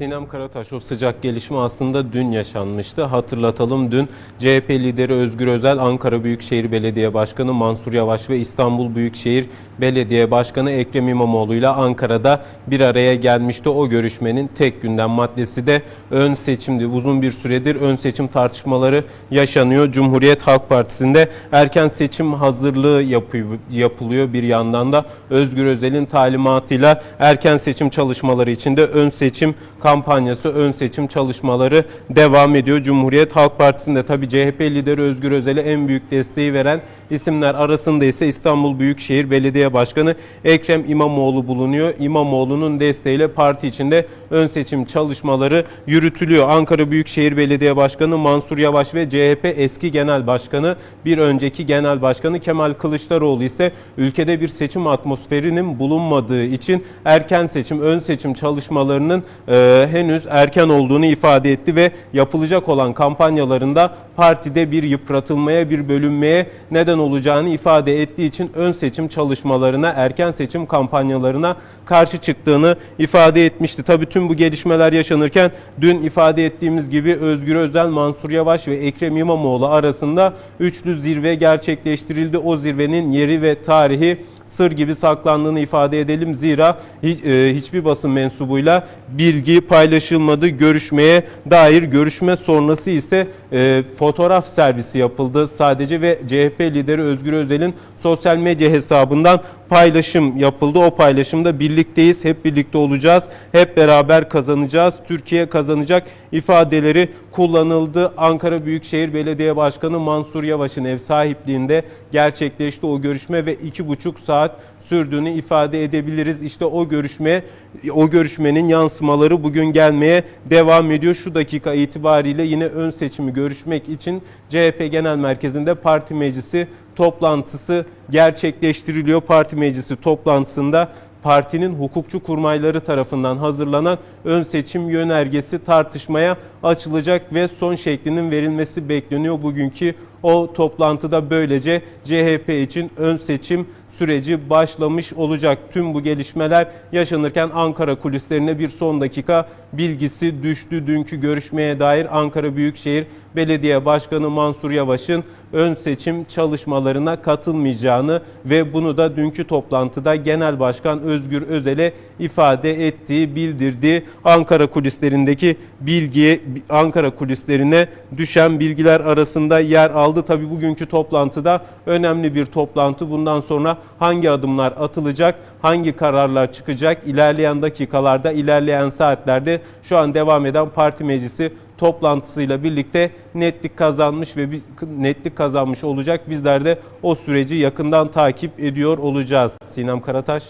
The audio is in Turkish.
Sinem Karataş o sıcak gelişme aslında dün yaşanmıştı. Hatırlatalım dün CHP lideri Özgür Özel, Ankara Büyükşehir Belediye Başkanı Mansur Yavaş ve İstanbul Büyükşehir Belediye Başkanı Ekrem İmamoğlu ile Ankara'da bir araya gelmişti. O görüşmenin tek gündem maddesi de ön seçimdi. Uzun bir süredir ön seçim tartışmaları yaşanıyor. Cumhuriyet Halk Partisi'nde erken seçim hazırlığı yapılıyor bir yandan da Özgür Özel'in talimatıyla erken seçim çalışmaları içinde ön seçim kampanyası, ön seçim çalışmaları devam ediyor. Cumhuriyet Halk Partisi'nde tabi CHP lideri Özgür Özel'e en büyük desteği veren isimler arasında ise İstanbul Büyükşehir Belediye Başkanı Ekrem İmamoğlu bulunuyor. İmamoğlu'nun desteğiyle parti içinde ön seçim çalışmaları yürütülüyor. Ankara Büyükşehir Belediye Başkanı Mansur Yavaş ve CHP eski genel başkanı bir önceki genel başkanı Kemal Kılıçdaroğlu ise ülkede bir seçim atmosferinin bulunmadığı için erken seçim, ön seçim çalışmalarının e, henüz erken olduğunu ifade etti ve yapılacak olan kampanyalarında partide bir yıpratılmaya, bir bölünmeye neden olacağını ifade ettiği için ön seçim çalışmalarına, erken seçim kampanyalarına karşı çıktığını ifade etmişti. Tabii tüm bu gelişmeler yaşanırken dün ifade ettiğimiz gibi Özgür Özel, Mansur Yavaş ve Ekrem İmamoğlu arasında üçlü zirve gerçekleştirildi. O zirvenin yeri ve tarihi sır gibi saklandığını ifade edelim. Zira hiç, e, hiçbir basın mensubuyla bilgi paylaşılmadı. Görüşmeye dair görüşme sonrası ise e, fotoğraf servisi yapıldı. Sadece ve CHP lideri Özgür Özel'in sosyal medya hesabından paylaşım yapıldı. O paylaşımda birlikteyiz, hep birlikte olacağız, hep beraber kazanacağız, Türkiye kazanacak ifadeleri kullanıldı. Ankara Büyükşehir Belediye Başkanı Mansur Yavaş'ın ev sahipliğinde gerçekleşti o görüşme ve iki buçuk saat sürdüğünü ifade edebiliriz. İşte o görüşme, o görüşmenin yansımaları bugün gelmeye devam ediyor. Şu dakika itibariyle yine ön seçimi görüşmek için CHP Genel Merkezi'nde parti meclisi toplantısı gerçekleştiriliyor. Parti meclisi toplantısında partinin hukukçu kurmayları tarafından hazırlanan ön seçim yönergesi tartışmaya açılacak ve son şeklinin verilmesi bekleniyor. Bugünkü o toplantıda böylece CHP için ön seçim süreci başlamış olacak. Tüm bu gelişmeler yaşanırken Ankara kulislerine bir son dakika bilgisi düştü. Dünkü görüşmeye dair Ankara Büyükşehir Belediye Başkanı Mansur Yavaş'ın ön seçim çalışmalarına katılmayacağını ve bunu da dünkü toplantıda Genel Başkan Özgür Özel'e ifade ettiği, bildirdiği Ankara kulislerindeki bilgiye Ankara kulislerine düşen bilgiler arasında yer aldı. Tabi bugünkü toplantıda önemli bir toplantı. Bundan sonra hangi adımlar atılacak, hangi kararlar çıkacak ilerleyen dakikalarda, ilerleyen saatlerde şu an devam eden parti meclisi toplantısıyla birlikte netlik kazanmış ve netlik kazanmış olacak. Bizler de o süreci yakından takip ediyor olacağız. Sinem Karataş.